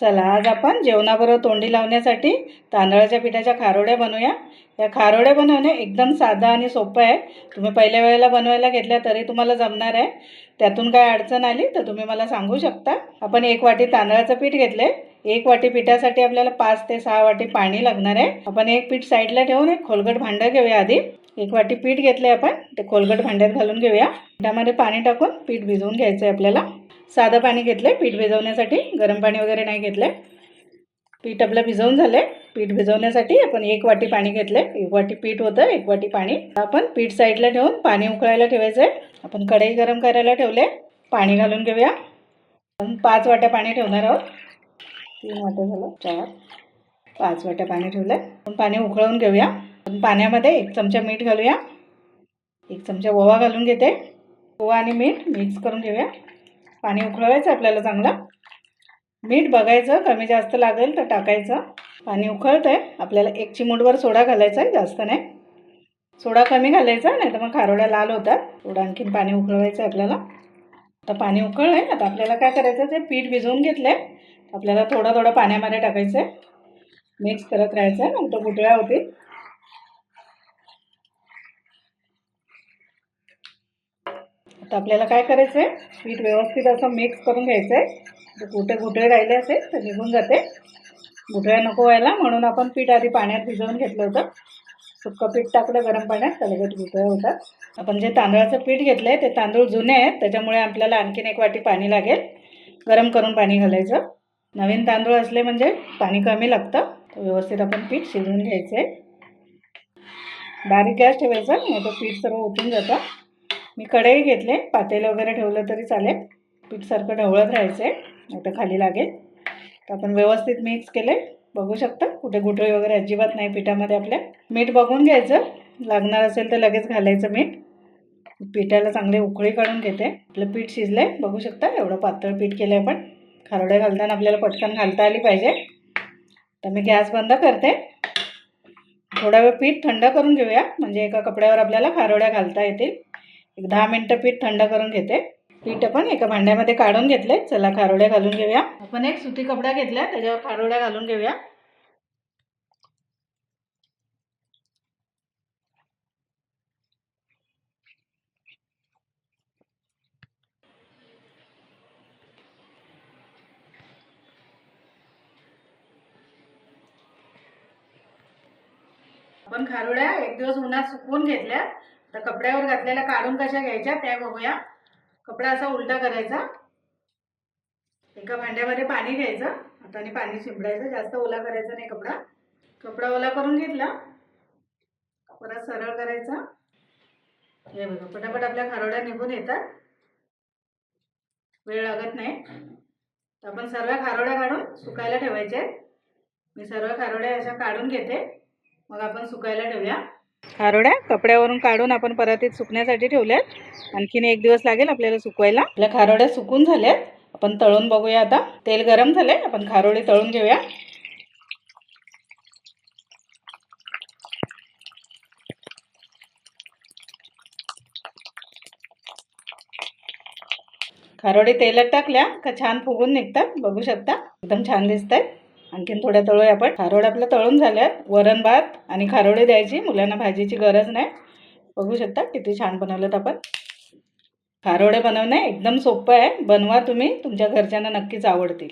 चला आज आपण जेवणाबरोबर तोंडी लावण्यासाठी तांदळाच्या पिठाच्या खारोड्या बनवूया. या खारोड्या बनवणे एकदम साधा आणि सोपं आहे. तुम्ही पहिल्या वेळेला बनवायला घेतल्या तरी तुम्हाला जमणार आहे. त्यातून काय अडचण आली तर तुम्ही मला सांगू शकता. आपण एक वाटी तांदळाचं पीठ घेतले एक वाटी पिठासाठी आपल्याला पाच ते सहा वाटी पाणी लागणार आहे. आपण एक पीठ साईडला ठेवून एक खोलगट भांडं घेऊया आधी. एक वाटी पीठ घेतले आपण ते खोलगट भांड्यात घालून घेऊया. त्यामध्ये पाणी टाकून पीठ भिजवून घ्यायचं आहे आपल्याला. साधं पाणी घेतलं आहे पीठ भिजवण्यासाठी. गरम पाणी वगैरे नाही घेतलं पीठ आपलं भिजवून झालं पीठ भिजवण्यासाठी आपण एक वाटी पाणी घेतलं एक वाटी पीठ होतं एक वाटी पाणी. आपण पीठ साईडला ठेवून पाणी उकळायला ठेवायचं आहे आपण कढई गरम करायला ठेवले पाणी घालून घेऊया. आपण पाच वाट्या पाणी ठेवणार आहोत. तीन वाट्या झालं चार. पाच वाट्या पाणी ठेवलं आपण पाणी उकळवून घेऊया. आपण पाण्यामध्ये एक चमचा मीठ घालूया. एक चमचा ओवा घालून घेते. ओवा आणि मीठ मिक्स करून घेऊया. पाणी उकळवायचं आपल्याला चांगलं. मीठ बघायचं कमी जास्त लागेल तर टाकायचं. पाणी उकळतं आहे आपल्याला एक चिमूटभर सोडा घालायचा आहे जास्त नाही. सोडा कमी घालायचा नाही तर मग खारोड्या लाल होतात. थोडं आणखीन पाणी उकळवायचं आहे आपल्याला. आता पाणी उकळलं आहे आता आपल्याला काय करायचं ते पीठ भिजवून घेतलं आहे आपल्याला थोडं थोडं पाण्यामध्ये टाकायचं आहे मिक्स करत राहायचं आहे नंतर गुटळ्या होतील. आता आपल्याला काय करायचं आहे पीठ व्यवस्थित असं मिक्स करून घ्यायचं आहे कुठे घुटळे राहिले असेल तर निघून जाते. घुटळ्या नको व्हायला म्हणून आपण पीठ आधी पाण्यात भिजवून घेतलं होतं. सुक्कं पीठ टाकलं गरम पाण्यात तर लगेच होतात. आपण जे तांदळाचं पीठ घेतलं आहे ते तांदूळ जुने आहेत त्याच्यामुळे आपल्याला आणखीन एक वाटी पाणी लागेल. गरम करून पाणी घालायचं. नवीन तांदूळ असले म्हणजे पाणी कमी लागतं. व्यवस्थित आपण पीठ शिजवून घ्यायचं आहे बारीक गॅस ठेवायचा नाही तर पीठ सर्व उठून जातं. मी कढई घेतले पातेलं वगैरे ठेवलं तरी चालेल. पीठसारखं ढवळत राहायचं आहे नाही तर खाली लागेल. तर आपण व्यवस्थित मिक्स केले बघू शकता कुठे गुठळी वगैरे अजिबात नाही पिठामध्ये आपल्या. मीठ बघून घ्यायचं. लागणार असेल तर लगेच घालायचं मीठ. पिठाला चांगले उकळी काढून घेते. आपलं पीठ शिजलं आहे बघू शकता एवढं पातळ पीठ केलं आहे आपण. खारोड्या घालताना आपल्याला पटकन घालता आली पाहिजे. तर मी गॅस बंद करते. थोडा वेळ पीठ थंड करून घेऊया. म्हणजे एका कपड्यावर आपल्याला खारोड्या घालता येतील. एक दहा मिनटं पीठ थंड करून घेते. पीठ आपण एका भांड्यामध्ये काढून घेतले चला खारोड्या घालून घेऊया. आपण एक सुती कपडा घेतला त्याच्यावर खारोड्या घालून घेऊया. आपण खारोड्या एक दिवस उन्हात सुकवून घेतल्या तर कपड्यावर घातलेल्या काढून कशा घ्यायच्या त्या बघूया. कपडा असा उलटा करायचा. एका भांड्यामध्ये पाणी घ्यायचं. हाताने पाणी शिंपडायचं जास्त ओला करायचा नाही कपडा. कपडा ओला करून घेतला. परत सरळ करायचा. हे बघा पटापट आपल्या खारोड्या निघून येतात. वेळ लागत नाही. तर आपण सर्व खारोड्या काढून सुकायला ठेवायचे. मी सर्व खारोड्या अशा काढून घेते. मग आपण सुकायला ठेवूया. खारोड्या कपड्यावरून काढून आपण परत सुकण्यासाठी ठेवल्यात. आणखीन एक दिवस लागेल आपल्याला सुकवायला. आपल्या खारोड्या सुकून झाल्यात. आपण तळून बघूया आता. तेल गरम झाले आपण खारोडे तळून घेऊया. खारोडे तेलात टाकल्या का छान फुगून निघतात. बघू शकता. एकदम छान दिसत आहेत आणखीन थोड्या तळूया आपण. खारोड आपलं तळून झाल्यात. वरण भात आणि खारोडे द्यायची. मुलांना भाजीची गरज नाही. बघू शकता किती छान बनवलं आपण. खारोडे बनवणे एकदम सोपं आहे. बनवा तुम्ही. तुमच्या घरच्यांना नक्कीच आवडतील.